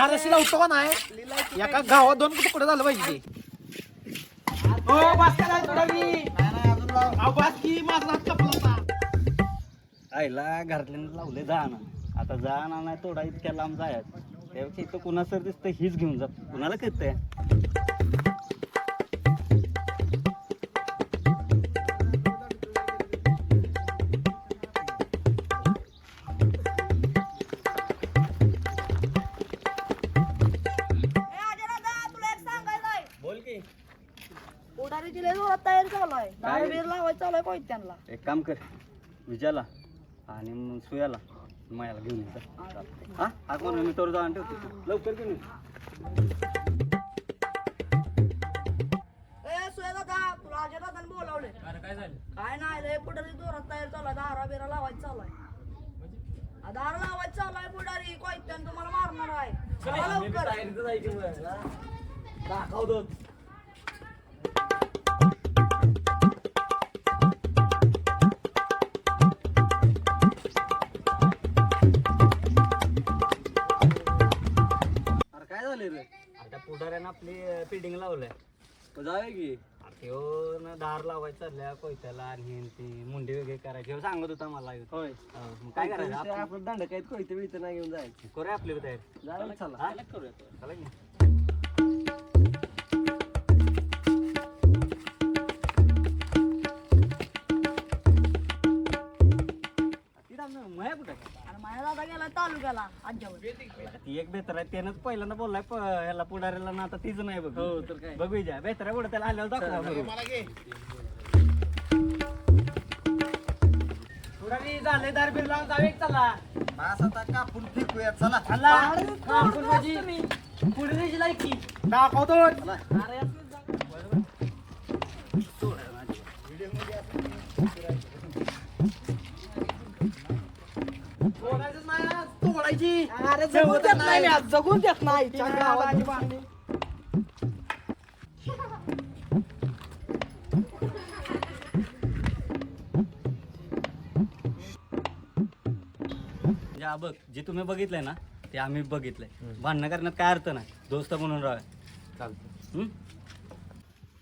धाराशी लावतो का नाही. एका गावात दोन तुकडे झालं पाहिजे ते. हो. आईला घरातल्यानं लावले जाणं. आता जाणं नाही थोडा इतक्या लांब जायचं. त्यापेक्षा इथं कुणा सर दिसतं हीच घेऊन जात. कुणाला कळतंय? चालू आहे कोयत्यांना एक काम कर विजयाला आणि मग सुयाला मायाला घेऊन ये हा? हा कोण मी तोर जाऊन ठेवतो लवकर घेऊन ये. ए सुया दादा तुला अजय दादाने बोलावले काय झालं? काय नाही रे पुढारी जोरात तयारी चालू आहे दारा बिरा लावायचं चालू आहे आ, दार लावायचं चालू आहे पुढारी. कोयत्यान तुम्हाला मारणार आहे. चला लवकर. अरे पुढाऱ्यानं आपली फिल्डिंग लावलंय. जाऊया की. त्यो न दार लावायचं चालल्या कोयत्याला आणि हे न ते मुंडी वगैरे करायची. ह्यो सांगत होता मला ह्यो. होय. हा, मग काय करायचं? आपण दांड काय कोयते बिळते नाही घेऊन जायचं. करूया आपली तयारी. जायला चला? चला की. दादा गेला तालुक्याला ती एक बेहतर आहे त्यानंच पहिल्यांदा बोललाय प- ह्याला पुढाऱ्याला ना आता तीच नाही बघ. हो तर काय? बघ विजय बेहतर आहे पुढे त्याला आल्यावर दाखवा पुढारी झाले दार बिर लावून जावे चला. कापून फेकूया चला. चला. माझी. पुढे दाखवतो नाही आज, तोडायची अरे जगून देत नाही मी आज जगून देत नाही. म्हणजे हा बघ जे तुम्ही बघितलंय ना ते आम्ही बघितलंय. भांडणं करण्यात काय अर्थ नाही. दोस्त म्हणून राहा हम्म?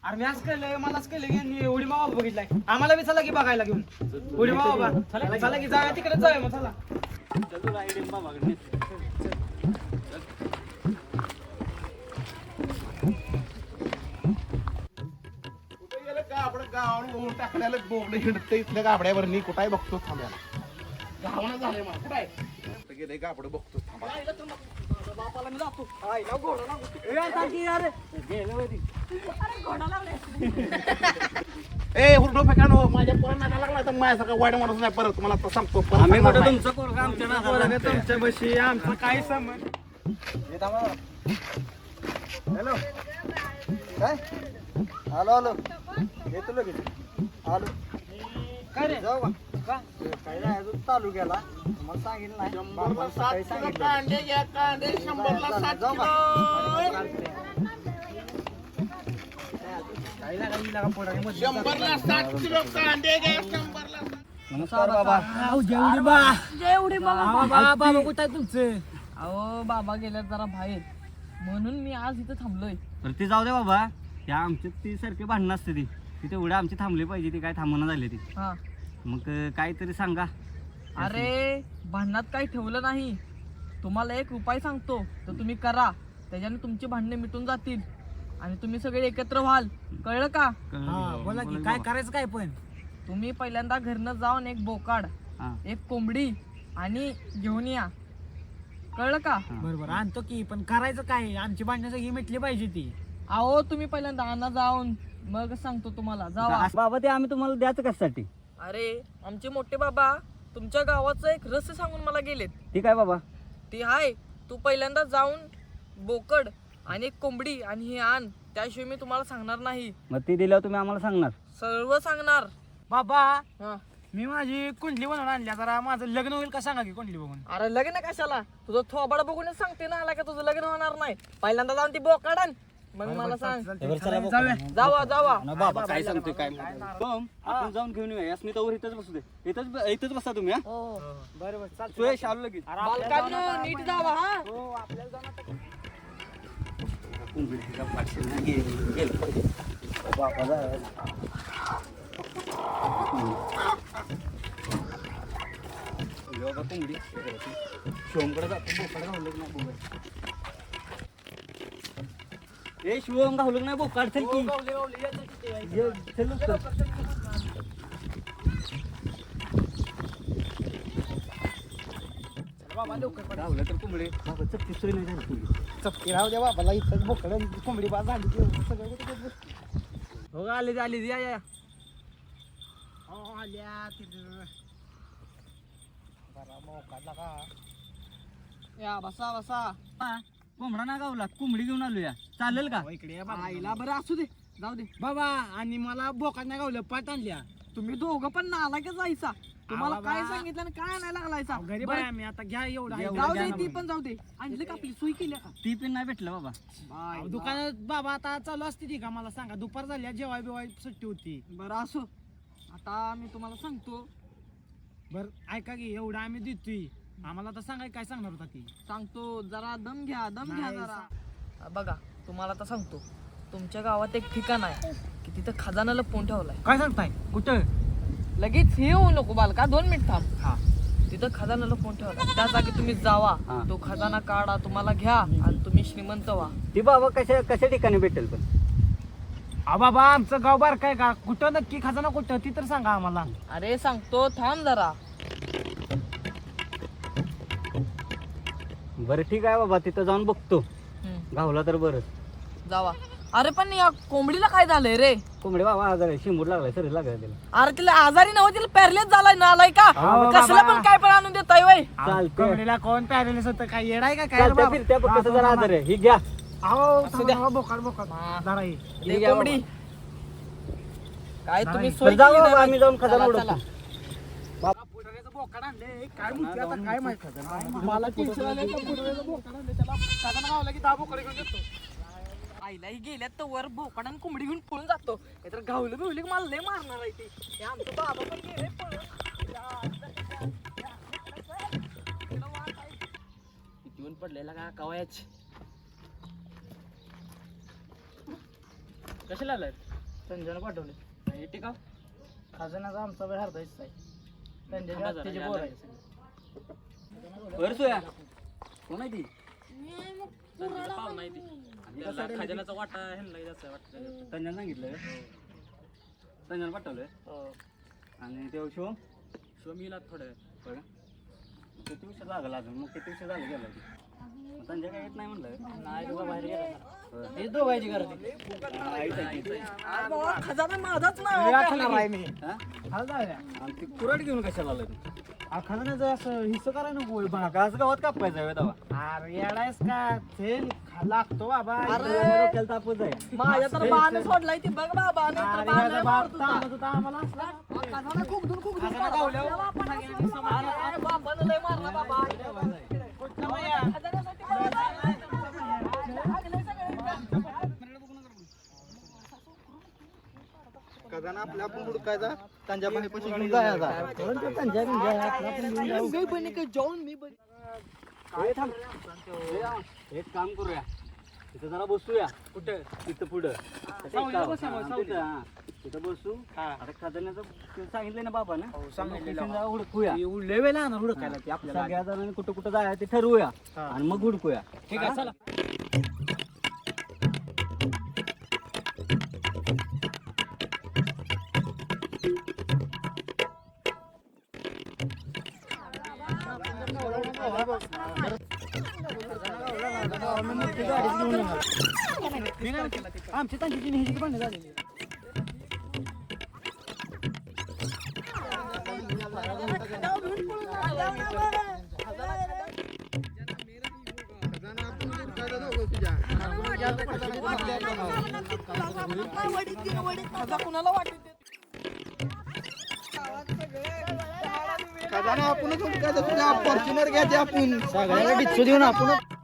अरे मी आज केलंय मलाच केलं की यांनी उडी मावा बघितलाय. आम्हाला बी चला की बघायला घेऊन. उडी मावा चला चला की जाऊया तिकडे जाऊया मग चला. चल तुला idea गेलं गाबड गावावर होऊन टाकण्याला बोबलं इथल्या गाबड्यावर मी कुठाय बघतो थांब्याला गावानं झालंय मला कुठाय कुठं गाबड बघतो थांबा बापाला मी जातो आईला घोडा लागू. यार. अरे घोडा लावले ए हुरडो फेकानो माझ्या पोरांना लागला तर माझ्यासारखा वाईट माणूस नाही परत. तुम्हाला आता सांगतो. परत आम्ही सांगणार कुठं नाही. तुमचं पोरगं आमच्या नादाला. तुमच्या बशी आमचं काय समज हॅलो? काय? आलो आलो. येतो लगेच आलो. काय रे? जाऊ का? का काय जायचं तालुक्याला. तुम्हाला सांगितलं नाही. शंभरला बापानं सात सकाळी किलो सांगितलं. कांदे घ्या कांदे शंभरला सात जाऊ का? किलो. नमस्कार बाबा. जेवढी बा. जेवढी बघा बाबा कुठं आहे तुमचं? अहो बाबा गेल्यात जरा बाहेर. म्हणून मी आज इथं थांबलोय. तर ते जाऊ दे बाबा. त्या आमच्यात ती सारखी भांडणं असते ती. ती तेवढे आमची थांबली पाहिजे ती काय थांबणं झाली ती. हा. मग अं, काहीतरी सांगा. अरे भांडणात काही ठेवलं नाही. तुम्हाला एक उपाय सांगतो तर तुम्ही करा. त्याच्याने तुमची भांडणे मिटून जातील. आणि तुम्ही सगळे एकत्र व्हाल. कळलं का? बोला की काय. करायचं काय पण? तुम्ही पहिल्यांदा घरनं जाऊन एक बोकाड हा, एक कोंबडी आणि घेऊन या. कळलं का. बरोबर आणतो की पण करायचं काय? आमची भांडणं सगळी मिटली पाहिजे ती. अहो तुम्ही पहिल्यांदा आणा जाऊन. मग सांगतो तुम्हाला. जावा. बाबा ते आम्ही तुम्हाला द्यायचं कशासाठी? अरे आमचे मोठे बाबा तुमच्या गावाचं एक रहस्य सांगून मला गेलेत. ती काय बाबा? ती हाय तू पहिल्यांदा जाऊन बोकड आणि एक कोंबडी आणि हे आण त्याशिवाय मी तुम्हाला सांगणार नाही. मग ती दिल्यावर तुम्ही आम्हाला सांगणार. सर्व सांगणार. बाबा हा. मी माझी कुंडली बनवून आणली जरा माझं लग्न होईल का सांगा की कुंडली बघून? अरे लग्न कशाला? तुझं थोबाड बघूनच सांगते ना आला का तुझं लग्न होणार नाही. पहिल्यांदा जाऊन ती बोकड आण. मग मला सांग. जावा जावा ना बाबा काय सांगतोय काय बम आपण जाऊन घेऊन येऊया. तर इथंच बसू दे. इथंच इथंच बसा तुम्ही हा. बरं बरं चाल सुयश आलो लगेच. बालकांनो नीट जावा हा. कोंबडी शिवमकडे जातो बोकाड घालू नाही बोकाड ए शिवम घालू नाही बोकाड चल की ये, चल घावलं तर कोंबडी बाबा चपटी तिसरी नाही झाली कोंबडी. चपकी राहू द्या बाबाला इथं बोकड कोंबडी बाज झाली की सगळं. हो आली आली या या. हो, आल्या तिथं. बरा मोका का या बसा बसा. हा, कोंबडा ना गावला कोंबडी घेऊन आलो या चालेल का? इकडे या बाबा. आईला बरं असू दे जाऊ दे. बाबा आणि मला बोकात नाही गावलं पाठ आणल्या. तुम्ही दोघं पण नाला का जायचा तुम्हाला काय. सांगितलं आणि काय नाही लागलायचा? घरी बरं, बाय आम्ही आता. घ्या एवढा आहे. जाऊ दे ती. पण जाऊ दे. आणली का आपली सोय केली का? ती पण नाही भेटलं बाबा. अहो, दुकानात बाबा आता चालू असते ती का? मला सांगा दुपार झाली जेवाय बिवाय सुट्टी होती. बरं असो. आता मी तुम्हाला सांगतो. बर ऐका की एवढं आम्ही देतोय. आम्हाला तर सांगाय काय सांगणार होता ती? सांगतो जरा दम घ्या दम घ्या नाही, जरा. बघा तुम्हाला आता सांगतो. तुमच्या गावात एक ठिकाण आहे की तिथं खजाना लपवून ठेवलाय. काय सांगताय? कुठं? लगेच हे होऊ नको बालका दोन मिनिट थांब. हा. तिथं खजाना लपवून ठेवला त्या जागी तुम्ही जावा. हा. तो खजाना काढा तुम्हाला घ्या आणि तुम्ही श्रीमंत व्हा. ती बाबा कशा कशा ठिकाणी भेटेल पण? आ बाबा आमचं गाव बार काय का? कुठं नक्की खजाना कुठं? ती तर सांगा आम्हाला. अरे सांगतो थांब जरा. बरं ठीक आहे बाबा तिथं जाऊन बघतो. हम्म, गावला तर बरं. जावा. अरे पण या कोंबडीला काय झालंय रे? कोंबडी बाबा आजार आहे शिंबूड लागलाय सरी लागलाय तिला. अरे तिला आजारी नव्हती तिला पॅरलेच झालाय नालाय का? अहो, कसलं बाबा. पण काय पण आणून देताय वय. चालतंय. कोंबडीला कोण पॅरेलिस होतं? काय येडाय का काय रे चालत्या बाबा? फिरत्या फक्त जरा आजार आहे. ही घ्या. अहो असू द्या. थांबा, बोकाड बोकाड. जरा ये. ते कोंबडी. काय तुम्ही नाही. सोय बरं जाऊ केली बाबा नाही आम्ही जाऊन चला, खजाना चला. उडवतो. बोकाड आणले. काय म्हणते आता काय माहीत? मला टेन्शन आलंय का पुढे बोकाड आणले त्याला खजाना गावला की दहा बोकाड घेऊन येतो आईलाही गेल्यात तर वर आणि कोंबडी घेऊन पळून जातो. नाहीतर गावलं बिवली की मला लय मारणार आहे ते. हे आमचं बाबा पण गेले पळून. पडलेला का? कवायच कशाला आलाय? संजयला पाठवले हे टिका खजानाचा आमचा वेळ अर्धा हिस्सा आहे. संजयच्या थांबा जरा, हत्तीचे या पोर लागेल. आहे बरं सोया. कोण आहे ती? खजानाचा वाटा ह्यांना जास्त वाटतं. संजय सांगितलं संजय पाठवलंय. आणि ते शिवम? शोमीला थोडं बरं. किती उशीर लागला अजून? मग किती उशीर झालं गेला काय येत नाही म्हणलं? नाही बाबा, बाहेर गेला. हे गर्दी हा, खजाना माझाच नाही मी हा? हा जाऊया आणि ती कुराड घेऊन कशाला आलं आ, खजानाचं असं हिस्सा करायला नको होय. का असं गावात कापायचं आहे दावा अरे येडायस का तेल खा- लागतो बाबा अरे. डोक्याला तापच आहे माझ्या तर बाण सोडलाय ती बघ बाबा नाही तर अरे बाण लय बाप मारत होता. ताणत होता आम्हाला असला. खजाना खुगदून खुगदून खजाना गावल्यावर बापाला अरे, अरे, बापानं लय मारला बाबा मारला. लागलंय सगळं. खजाना आपल्या आपण हुडकायचा त्यांच्या पाणी पैसे घेऊन जायचा. मी बनी का जाऊन मी बनी काय थांब हे आ, एक काम करूया. तिथं जरा बसूया. कुठं? तिथं पुढं. सावलीला बसा मग, हा, सावलीला. तिथं, हा. तिथं बसू. आता खजान्याचं ते सांगितलंय ना बाबा ना सांगितलेलं जरा हुडकूया. वेळ लागणार हुडकायला ते आपल्याला सगळ्या जणांनी कुठं कुठं जायचं ते ठरवूया हा. आणि मग हुडकूया. ठीक आहे चला. आमची त्यांची ह्याची भांडण झालेली खजाना आपण कुणाला वाटत खजाना आपणच फॉर्च्युनर घ्यायचे आपण. सगळ्यांना डिच्चू देऊन आपण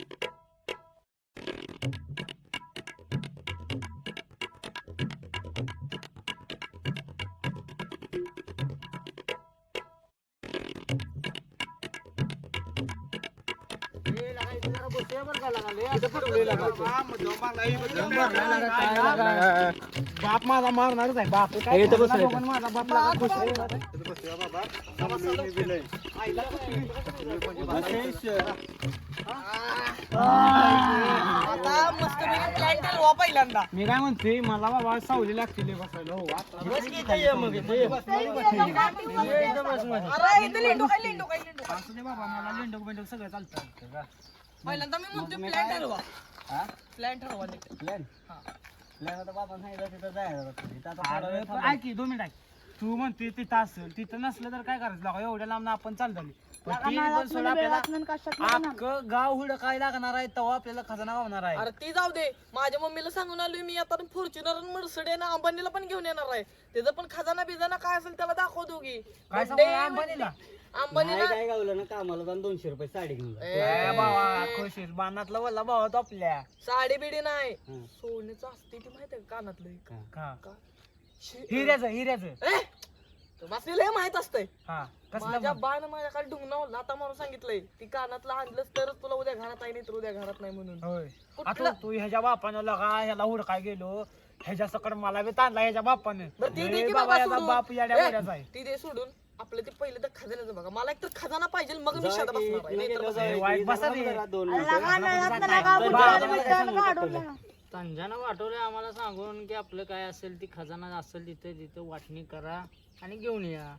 बाप माझा मारणारच आहे बाप काय माझा बाप खुश आहे. पहिल्यांदा मी काय म्हणते मला बाबा सावली लागतील बसायला हो बाबा मला सगळं चालतं पहिल्यांदा मी म्हणतो प्लॅन ठरवा. प्लॅन ठरवा नीट. प्लॅन हा. प्लॅन आता बाबा सांगितलं तिथं जायचं तिथं आता थोडा अरे वेळ पण थांबा. ऐक की दोन मिनिट ऐक. तू म्हणते तिथं असेल तिथं नसलं तर काय करायचं? लागा एवढ्या लांब आपण चाल झाली अख्खं गाव हुड काय लागणार आहे तेव्हा आपल्याला खजाना गावणार आहे. अरे ती जाऊ दे. माझ्या मम्मीला सांगून आलोय मी आता फॉर्च्युनर आणि मर्सडे ना अंबानीला पण घेऊन येणार आहे. त्याचं पण खजाना बिजाना काय असेल त्याला दाखवतो की काय पण सांगू अंबानीला? अंबानीला काय गावलं ना कामाला जाऊन दोनशे रुपये साडी घेऊन जा. ए. बाणातला वल्ला भावा तो आपल्या साडी बिडी नाही हं. सोन्याचं असते ती माहितीये का कानातलं का? हा. का? शे- हिऱ्याचं हिऱ्याचं ए! तुम्हाला लय माहीत असतंय हा कसलं माझ्या मग? बाण माझ्या खाली ढुंगणावर लाता मारून सांगितलंय ती कानातलं आणलंच तरच तुला उद्या घरात आहे नाही तर उद्या घरात नाही म्हणून होय कुठलं? आता तू ह्याच्या बापानं लगा ह्याला हुडकाय गेलो ह्याच्या सकड मला बी ताणला ह्याच्या बापानं बरं ती लय दे की बाबा बाबा याचा सोडून. बाप याड्या ए, आहे ती दे सोडून आपलं ते पहिलं तर खजान्याचं बघा. मला एक तर खजाना पाहिजे मग मी बसणार आहे. नाहीतर बसणार दोन तंजानं वाटवलं आम्हाला सांगून की आपलं काय असेल ती खजाना असेल तिथे तिथे वाटणी करा आणि घेऊन या.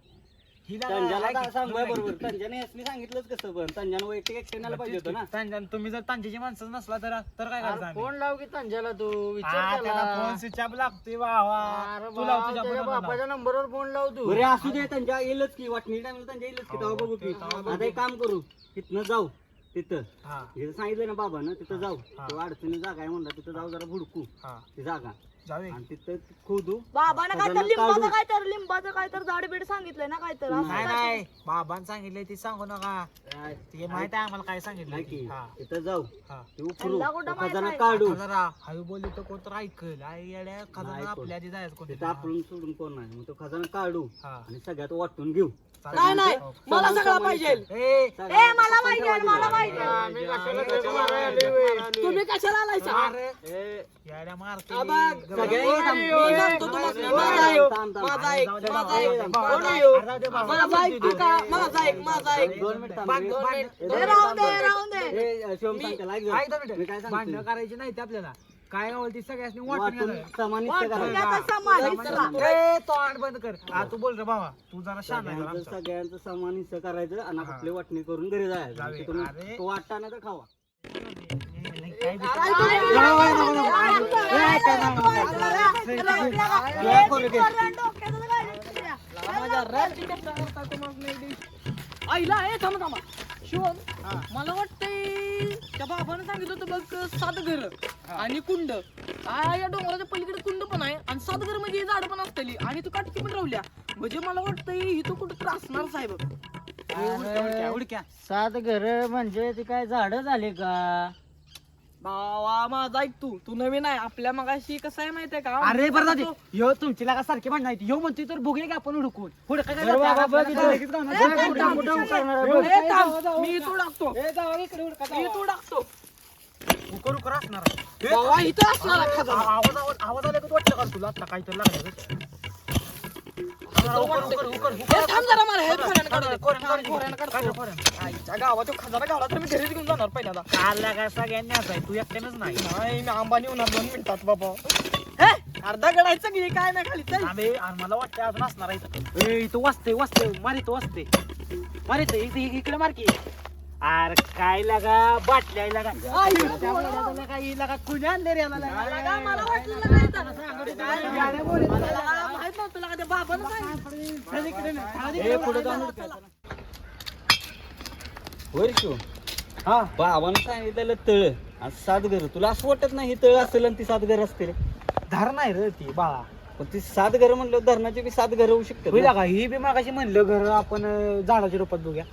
तंजाला बरोबर तंजाने सांगितलंच कसं पण? तंजानं वैयक्तिक ऍक्शन आला पाहिजे होतं ना? तुम्ही जर तांजेची माणसं नसला तर तर काय करायचं आम्ही? फोन लाव की तंजाला तू हा, विचार त्याला. फोन. स्विच ऑफ लागतोय तू लाव तुझ्या. बापाच्या नंबरवर फोन लाव तू. बरे असू दे त्यांच्या येईलच की वाटणी टाइमला त्यांच्या येईलच की तेव्हा बघू की. आता एक काम करू तिथनं जाऊ तिथं. हा. जिथं सांगितलं ना बाबा ना तिथं जाऊ. हा. तेव्हा अडचणी जागा आहे म्हणला तिथं जाऊ जरा भुडकू. हा. ती जागा. जाऊया आणि तिथं खोदू. बाबानं काय तर खजाना लिंबाचं काढू. काय तर लिंबाचं काय तर झाड बीड सांगितलंय ना काय तर असं नाही काय नाही. बाबांनी सांगितलंय ती सांगू नका. ते माहीत आहे आम्हाला काय सांगितलं नाही की हा. तिथं जाऊ. हा. ते उकरू त्यांना कुठं तो माहीत खजाना आहे? काढू. जरा हळू बोलली तर कोण तर ऐकल. आई येड्या नाही खजाना कोण. आपल्या आधी जायचं कोण आपण सोडून कोण नाही? मग तो खजाना काढू हा. आणि सगळ्यात वाटून घेऊ. नाही नाही. मला सगळं पाहिजे. ए ए मला माहिती आहे मला बे? तुम्ही कशाला आलायचा हा माझा माझा माझा. माझा? माझा. दोन मिनिट राहून दे राहून दे. शिवम? भांडणं करायची नाही ते आपल्याला. काय गावल ती सगळ्यांनी वाटून वाटून घ्यायचं. समान करायचा. ए, तो आड बंद कर. हा तू बोल रे बाबा तू जरा शान आहे जरा सगळ्यांचं आमचा. सगळ्यांचं समान हिस्सा करायचं आणि हा. आपली वाटणी करून घरी जायचं. जाऊया. म्हणजे तुम्ही अरे. तो वाटता नाही तर खावा. काय. आईला ए थांबा थांबा. शिवम मला वाटतंय त्या बाबानं सांगितलं होतं बघ सात घर आणि कुंड. आ, या डोंगराच्या पलीकडे कुंड पण आहे आणि सात घर म्हणजे झाड पण असतली. आणि तू काटकी पण राहल्या म्हणजे मला वाटतंय इथं कुठं तर असणार साहेब. उडक्या, उडक्या. सात घर म्हणजे ती काय झाड झाले का? बावा माझा ऐक तू. तू नवीन आहे. आपल्या मगाशी कसं आहे माहितीये का? अरे बरं जाते यो तुमची लागा सारखी भांडण आहेत. यो म्हणते तर बघूया की आपण हुडकून. ए, थांब. मी इथं टाकतो मी इथं टाकतो उकर उकर असणार. आहे. इथं असणार आहे खजाना. आवाज आवाज आवाज आला का तू वाटतं का तुला? आता काहीतरी लागलं. थांब जरा मला हे खोऱ्यानं काढू दे. खोऱ्यानं काढ, खोऱ्यानं काढतो. काढ, खोऱ्यानं. आईच्या गावात तो खजाना गावला तर मी घरीच घेऊन जाणार पहिल्यांदा. काल लागा सगळ्यांनी आहे? तू एकट्यानंच नाही. नाही मी अंबानी होणार दोन मिनिटात बाबा. हे? अर्धा गडायचं की काय नाही खाली चल. मला वाटतं अजून असणार आहे. इथं. ए, इथं वाचते वाचते मार इथं वाचते मार इथं इथं इ- इकडे मार की. अरे काय लागा बाटल्या लागा. लागा ही लागा कुणी आणले रे याला लागा? लगा, मला वाटलं लगा इथं. मला माहीत नव्हतं लगा, त्या बाबानं सांगितलं. ए, पुढे जाऊन हुडका. होय रे शिव हा. बाबानं सांगितलेलं तळ. आणि सात घर तुला असं वाटत नाही हे तळ असेल आणि ती सात घर असते रे? धार नाही रे ती बाळा. पण ती सात घर म्हणलं धरणाची बी सात घर होऊ शकते ही बी मागाशी म्हणलं घर आपण अं, झाडाच्या रूपात बघूया.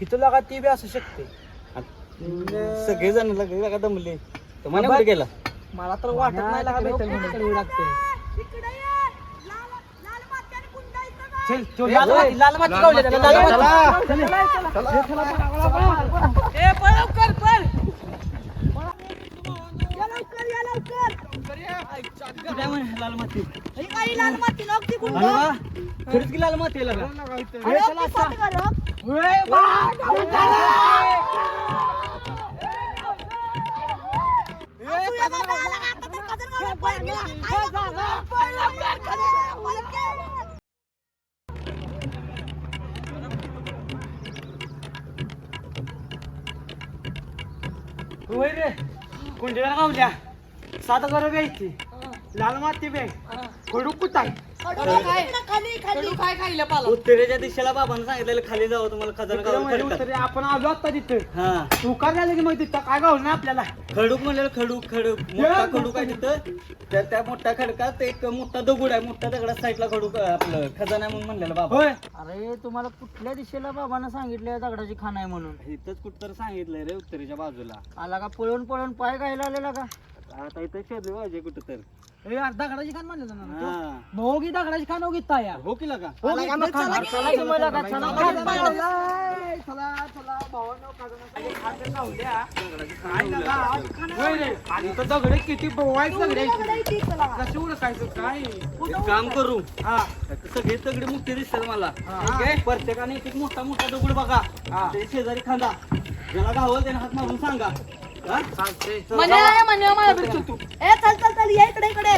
इथं लागा ती बी असू शकते सगळे जण लगे लगा दमले तर मला कुठे गेला मला तर वाटत नाही लगा भेटेल म्हणून. इकडे ये लाल का? चल तो माती लाल माती गावली त्याला, लाल माती. ए, पळ लवकर, पळ. माती काही लाल माती नव्हती कुंड आलं का? खरंच की लाल माती आहे का अरे ती सात घरं. तू या बाबा आला का? आता तर खजर घालून पळत गेला. आई बाबा, पळला, पळला, खजर, पळत गेला. होय रे. कुंडीला गावल्या सात घर प्यायची लाल माती बे खडू कुठं आहे खडू काय? खाली खाली. कडू काय खायला पाला? उत्तरेच्या दिशेला बाबांनी सांगितलेलं खाली जावं तुम्हाला खजाना तिकडे म्हणजे. उतरे, आपण आलो आता तिथं. हा. तू का झालं की मग तिथं? काय गावलं ना आपल्याला? खडूक म्हणलेलं खडूक खडूक मोठा खडूक आहे तिथं. त्या त्या मोठ्या खडकात एक मोठा दगड आहे. मोठ्या दगडा साईडला खडूक आहे आपलं खजाना आहे म्हणून म्हणलेलं बाबा. होय. अरे तुम्हाला कुठल्या दिशेला बाबांना सांगितलं दगडाची खाण आहे म्हणून? इथंच कुठं सांगितलंय रे उत्तरेच्या बाजूला. आला का पळून पळून पाय घायला आलेला का? आता इथं पाहिजे कुठं तर ए, यार दगडाची खान म्हणलं ना तू. हा. भाऊ की दगडाची खान हो घेता यार. हो की का हो की खान? चला तुम्हाला का चला चला, चला, चला, भावांनो, खाजणाची खान तर गावल्या. काय नका, आज खान होय रे. आणि तो दगड किती वाईट दगड. कशी ओळखायचं काय? एक काम करू. हा. सगळे तगडे मुक्ती दिसतात मला. ठीक आहे प्रत्येकाने एक एक मोठा मोठा दगड बघा. ते शेजारी खांदा. ज्याला गावल त्याने हात मारून सांगा. हा? चालतंय म्हणे म्हणे माझ्या भेटतो तू ए चल चल चल ये इकडे इकडे. या,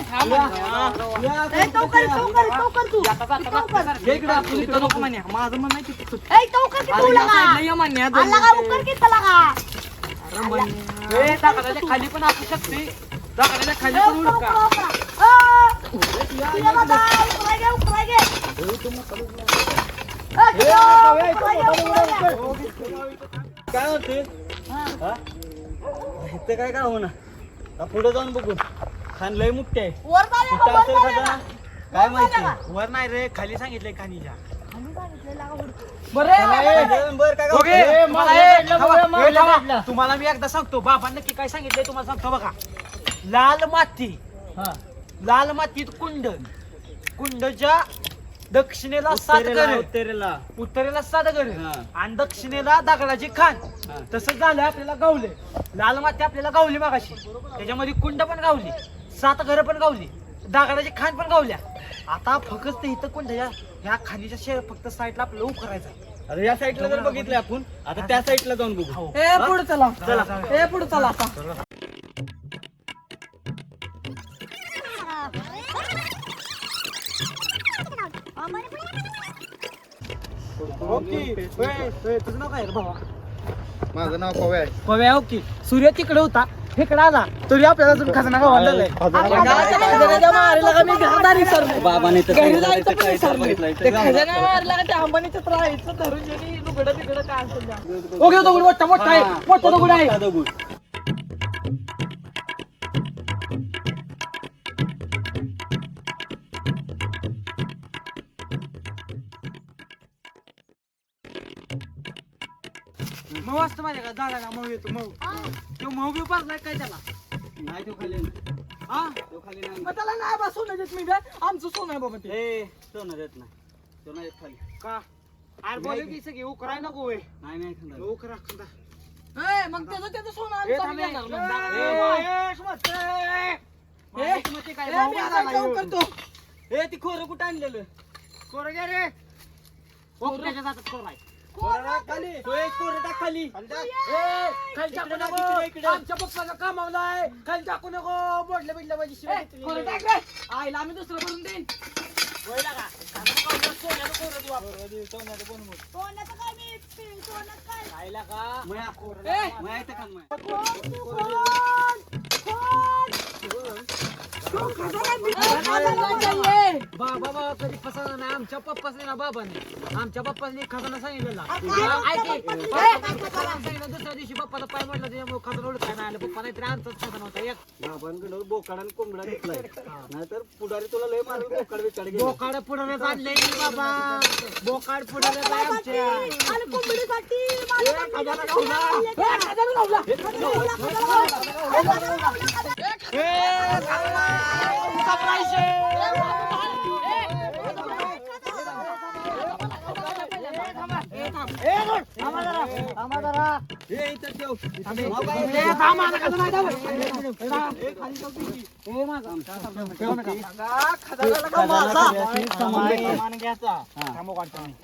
ए चौकर चौकर चौकर तू. चौकर. ये इकडे आपण इथं इकडे नको म्हणे माझं म्हणणं आहे तिथं सुट. ए चौकर किती उला का मान्य आला का उकर किती लगा. ए, दगडाच्या खाली पण असू शकते. दगडाच्या खाली पण उकराय घे. काय होते हा? इथं काय काय होणार? पुढे जाऊन बघू. खान लय मुक्ती आहे. वर चालेल का, कुठं वर असेल चालेल खजाना का? काय वर माहिती? वर नाही रे खाली सांगितलंय खानीच्या. आम्ही सांगितलेलं का उडतं? बरं बरं, काय ओके, गावते? मला भेटलं, थांबा, बरं, मला थांबा. भेटलं. तुम्हाला मी एकदा सांगतो बाबा नक्की काय सांगितलंय तुम्हाला सांगतो बघा. लाल माती. लाल मातीत कुंड कुंडच्या दक्षिणेला सात उत्तरेला, घर उत्तरेला. उत्तरेला सात घर हा. आणि दक्षिणेला दगडाची खान. हा. तसं झालं आपल्याला गावले. लाल माती आपल्याला गावली मागाशी. त्याच्यामध्ये कुंड पण गावली. सात घर पण गावली. दगडाची खान पण गावल्या. आता फक्त इथं कुंडच्या ह्या खाणीच्या शे फक्त साईडला आपल्याला आहे. आता या साईडला जर बघितलं आपण आता त्या साईडला जाऊन बघू. ए पुढे चला. चला. ए पुढे चला आता. तुझं नाव काय रे भावा? माझं नाव पवे आहे. पव्या ओके. सूर्य तिकडे होता इकडे आला. तरी आपल्याला अजून खजाना गावाला बाबाने तर. ओके दगड मोठा मोठा आहे. मोठा दगड आहे. का झाडाला मऊ येतो मऊ. तो मऊ बी पारलाय काय त्याला? नाही तो खाली. हा? तो खाली नाही. मग त्याला नाही बा सोनं देत मी काय आमचं सोनं आहे बाबा ते. ए सोनं देत नाही. तो नाही येत खाली. का? अरे बोलू की सगळी उकराय नको होय. नाही नाही खांदा. उकरा खंदा. ए, मग त्याचं त्याचं सोनं ए, थांबे. देणार मग. ए, स्मत, ए. माझ्या स्मती काय ए, भाऊ मी का आता झाला ह्यो? चौकात तो. ए ती खोरं कुठं आणलेलं? कोरं घे रे. ओकऱ्याच्या जातात कोराय खाली? तो एक खोरं टाक खाली खाली टाकू नको. आमच्या पप्पाला कामावलाय. खाली टाकू नको माझी शिवाय. आईला आम्ही दुसरं भरून देईन. लागा. खाली बाबा बाबा कधी फसवला नाही. आमच्या पप्पाच ना बाबाने. आमच्या पप्पाने खजाना सांगितलेला. दुसऱ्या दिवशी पप्पाचा पाय म्हटलं त्याच्यामुळे खजाना ओळखाय नाही आलं. पप्पा नाहीतरी आमचाच खजाना होता. एक. बाबांकडे बोकाड आणि कोंबडा घेतलाय. नाहीतर पुढारी तुला लय मारल बोकाड बिकाड घेऊन. बोकाड पुढे आणले बाबा. बोकाड पुढे आमच्या. आणि कोंबडीसाठी खजाना गावला. खजाना गावला.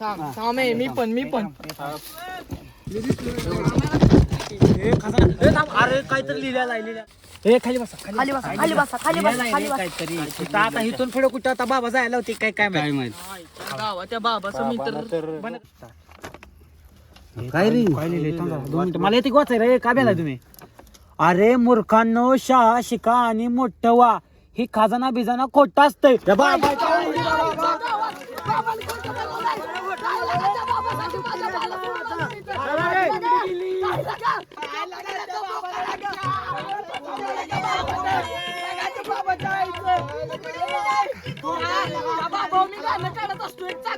थांब. मी पण मी पण. अरे काहीतरी लिहिलेलं हे खाली बसा खाली खाली बसा. खाली बसा खाली बसा खाली बसा. काहीतरी आता इथून पुढे कुठं आता बाबा जायला होते काय काय काय माहिती? माहीत गावाच्या बाबाचं मित्र काय रे काय लिहिलंय थांबा, दोन मिनिटं. मला येते वाचाय रे काय बेला तुम्ही अरे मूर्खांनो शाळा शिका आणि मोठं व्हा ही खजाना बिजाना खोट असतंय त्या बाबा- बाबा मी गाणं काढत असतो एक चांगलं लगा, त्या बाबा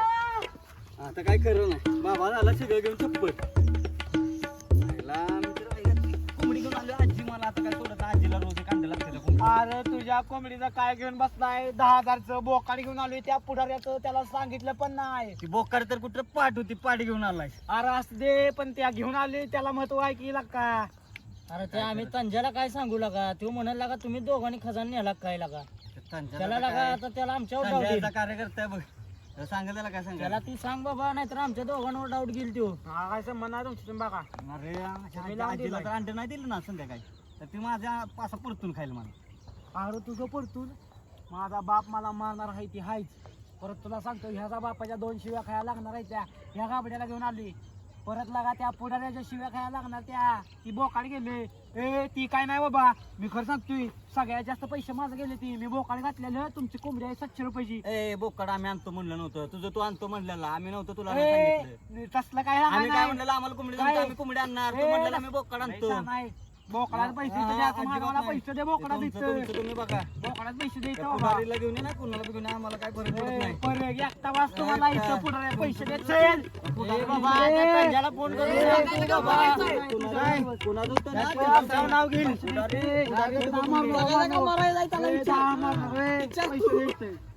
आता काय खरं नाही. बाबा झाला सगळं घेऊन चप्पल. कोंबडी घेऊन आलो आजी मला आता काय सोडत आजीला रोज लागतं कोंबडीला. अरे तुझ्या कोंबडीचं काय घेऊन बसलाय? दहा हजारचं बोकाड घेऊन आलोय त्या पुढाऱ्याचं त्याला सांगितलं पण नाही. ती बोकार तर कुठं पाठ होती पाठ घेऊन आलाय. अरे असं दे पण त्या घेऊन आले त्याला महत्त्व आहे की का अरे ते आम्ही तंजाला काय सांगू लागा? तो म्हणायला लागा तुम्ही दोघांनी खजाना नेला काय लागा? त्याला लागा आता त्याला आमच्यावर कार्यकर्ता बघ. सांगा त्याला काय सांगा त्याला तू सांग बाबा नाहीतर आमच्या दोघांवर डाऊट घेईल तो. हा काय संबंध आहे तुमची तुम्ही बघा. अरे आजी- आजीला तर अंडे नाही दिलं ना संध्याकाळी. तर ती माझ्या पासा परतून खायला मला अरे तुझं पडतून माझा बाप मला मारणार आहे ती हायच. परत तुला सांगतो ह्याचा बापाच्या दोन शिव्या खायला लागणार आहे त्या. ह्या गाबड्याला घेऊन आली. परत लागा त्या पुढाऱ्याच्या शिव्या खायला लागणार त्या. ती बोकाड गेले. ए ती काय नाही बाबा. मी खरं सांगतोय सगळ्यात जास्त पैसे माझं गेले ती. मी बोकाड घातलेलं तुमची कोंबडी आहे सातशे रुपयाची. ए बोकड आम्ही आणतो म्हणलं नव्हतं. तुझं तू आणतो म्हणलेला. आम्ही नव्हतं तुला नाही ए, सांगितलं. तसलं काय आम्ही काय नाही. म्हणलेलं? आम्हाला कोंबडी आम्ही कोंबडी आणणार. तू ए, म्हणलेला आम्ही बोकड आणतो. नाही. बोकडाला पैसे द्या अजिबात मागायला नाही. पैसे दे बोकडा तुम्ही बघा. बोकडात पैसे द्यायचं बाबा घेऊन ये ना कुणाला घेऊन ये, आम्हाला काय फरक पडत नाही. पर एकटा इथं पुढे पैसे बाबा फोन करून बाबा. नाही, नाव घेईल. मारायला जायचं? पैसे द्यायचे.